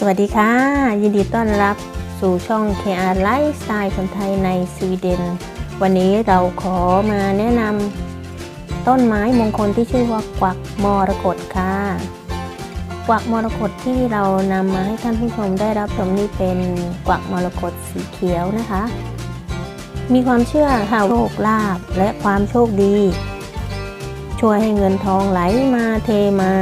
สวัสดีค่ะ ยินดีต้อนรับสู่ช่อง KR Lifestyle คนไทยในสวีเดน วันนี้เราขอมาแนะนำต้นไม้มงคลที่ชื่อว่ากวักมรกตค่ะ กวักมรกตที่เรานำมาให้ท่านผู้ชมได้รับชมนี่เป็นกวักมรกตสีเขียวนะคะ มีความเชื่อค่ะโชคลาภและความโชคดี ช่วยให้เงินทองไหลมาเทมา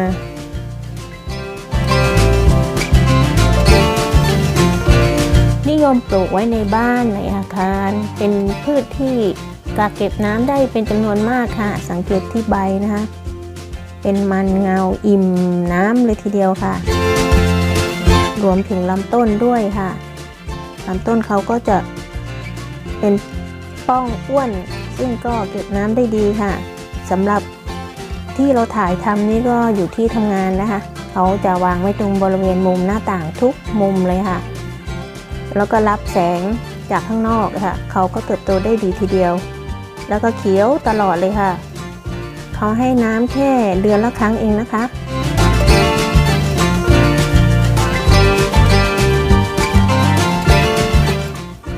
ยมปลูกไว้ในบ้านในอาคาร เป็นพืชที่กักเก็บน้ำได้เป็นจำนวนมากค่ะ สังเกตที่ใบนะคะ เป็นมันเงาอิ่มน้ำเลยทีเดียวค่ะ รวมถึงลำต้นด้วยค่ะลำต้นเขาก็จะเป็นป้องอ้วน ซึ่งก็เก็บน้ำได้ดีค่ะสำหรับที่เราถ่ายทำนี่ก็อยู่ที่ทำงานนะคะ เขาจะวางไว้ตรงบริเวณมุมหน้าต่างทุกมุมเลยค่ะ แล้วก็รับแสงจากข้างนอกค่ะ เขาก็เติบโตได้ดีทีเดียว แล้วก็เขียวตลอดเลยค่ะ เขาให้น้ำแค่เดือนละครั้งเองนะคะ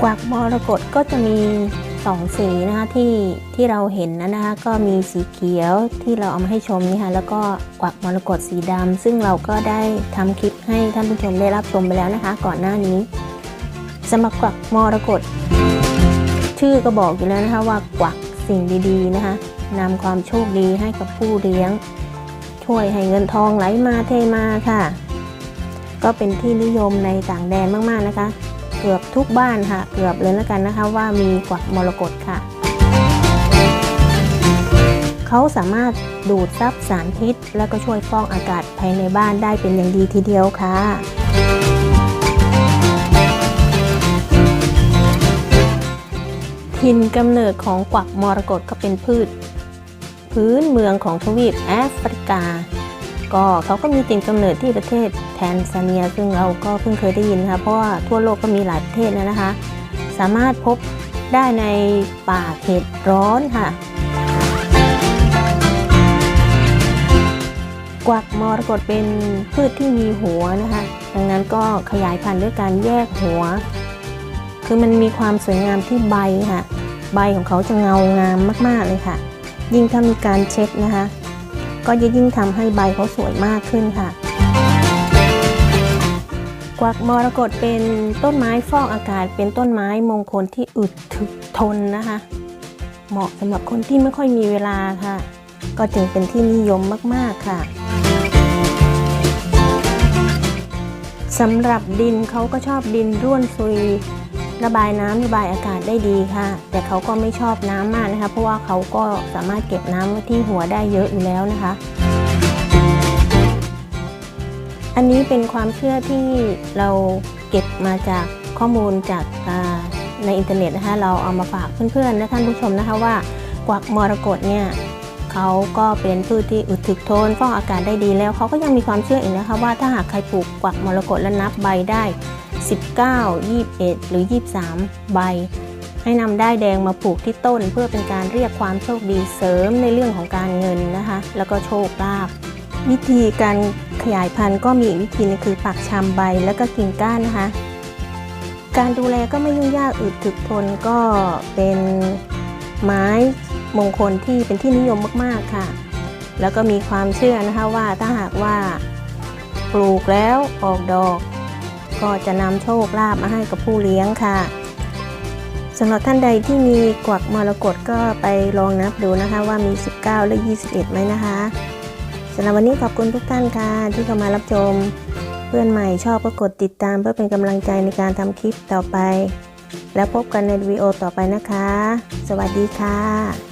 กวักมรกตก็จะมีสองสีนะคะที่ที่เราเห็นนะนะคะก็มีสีเขียวที่เราเอามาให้ชมนี่ค่ะแล้วก็กวักมรกตสีดำซึ่งเราก็ได้ทำคลิปให้ท่านผู้ชมได้รับชมไปแล้วนะคะ ก่อนหน้านี้ สำหรับกวักมรกตชื่อก็บอกอยู่แล้วนะคะว่ากวักสิ่งดีๆนะคะนำความโชคดีให้กับผู้เลี้ยง ช่วยให้เงินทองไหลมาเทมาค่ะ ก็เป็นที่นิยมในต่างแดนมากๆนะคะ เกือบทุกบ้านค่ะ เกือบเลยแล้วกันนะคะว่ามีกวักมรกตค่ะ เขาสามารถดูดซับสารพิษ แล้วก็ช่วยฟอกอากาศภายในบ้านได้เป็นอย่างดีทีเดียวค่ะ ถิ่นกำเนิดของกวักมรกตก็เป็นพืช พื้นเมืองของทวีปแอฟริกา ก็เขาก็มีถิ่นกำเนิดที่ประเทศแทนซาเนีย ซึ่งเราก็เพิ่งเคยได้ยินนะคะเพราะว่าทั่วโลกก็มีหลายประเทศแล้วนะคะ สามารถพบได้ในป่าเขตร้อนค่ะ กวักมรกตเป็นพืชที่มีหัวนะคะ ดังนั้นก็ขยายพันธุ์ด้วยการแยกหัว คือมันมีความสวยงามที่ใบค่ะ ใบของเขาจะเงางามมากๆเลยค่ะ ยิ่งถ้ามีการเช็ดนะคะ ก็จะยิ่งทำให้ใบเขาสวยมากขึ้นค่ะ กวักมรกตเป็นต้นไม้ฟอกอากาศเป็นต้นไม้มงคลที่อึดถึกทนนะคะ เหมาะสำหรับคนที่ไม่ค่อยมีเวลาค่ะ ก็จึงเป็นที่นิยมมากๆค่ะสำหรับดินเขาก็ชอบดินร่วนซุย ระบายน้ำระบายอากาศได้ดีค่ะ แต่เขาก็ไม่ชอบน้ำมากนะคะ เพราะว่าเขาก็สามารถเก็บน้ำไว้ที่หัวได้เยอะอยู่แล้วนะคะ อันนี้เป็นความเชื่อที่เราเก็บมาจากข้อมูลจากในอินเทอร์เน็ตนะคะ เราเอามาฝากเพื่อนๆและท่านผู้ชมนะคะว่ากวักมรกตเนี่ยเขาก็เป็นพืชที่อึดถึกทนฟอกอากาศได้ดีแล้วเขาก็ยังมีความเชื่ออีกนะคะว่าถ้าหากใครปลูกกวักมรกตและนับใบได้ 19 21 หรือ 23 ใบ ให้นำได้ายแดงมาปลูกที่ต้น เพื่อเป็นการเรียกความโชคดีเสริมในเรื่องของการเงินนะคะ แล้วก็โชคลาภวิธีการขยายพันธุ์ก็มีอีกวิธีนึงคือปักชำใบแล้วก็กิ่งก้านนะคะ การดูแลก็ไม่ยุ่งยากอึดถึกทนก็เป็นไม้มงคลที่เป็นที่นิยมมากๆค่ะ แล้วก็มีความเชื่อนะคะว่าถ้าหากว่าปลูกแล้วออกดอก ก็จะนำโชคลาภมาให้กับผู้เลี้ยงค่ะสำหรับท่านใดที่มีกวักมรกตก็ไปลองนับดูนะคะว่ามี 19 หรือ 21ไหมนะคะสำหรับวันนี้ขอบคุณทุกท่านค่ะที่เข้ามารับชม เพื่อนใหม่ชอบก็กดติดตามเพื่อเป็นกำลังใจในการทำคลิปต่อไป แล้วพบกันในวิดีโอต่อไปนะคะ สวัสดีค่ะ